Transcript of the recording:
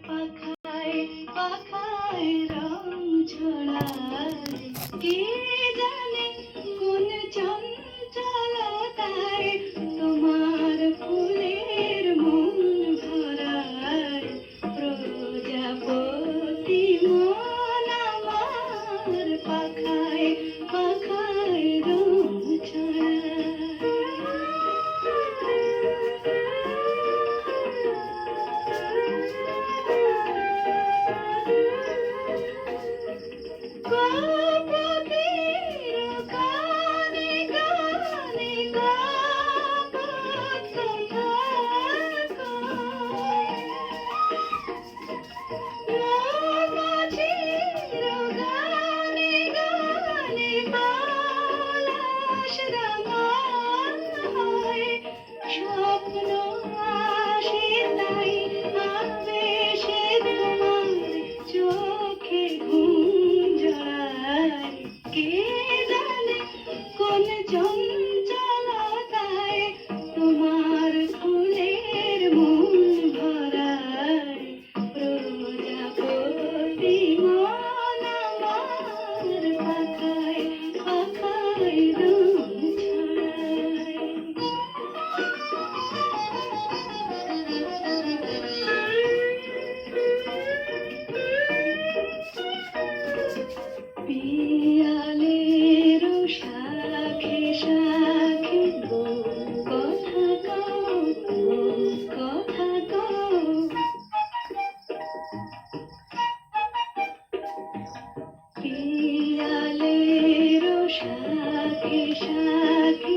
পাখায় পাখায় রং ছড়ায় কে see বৈশাখী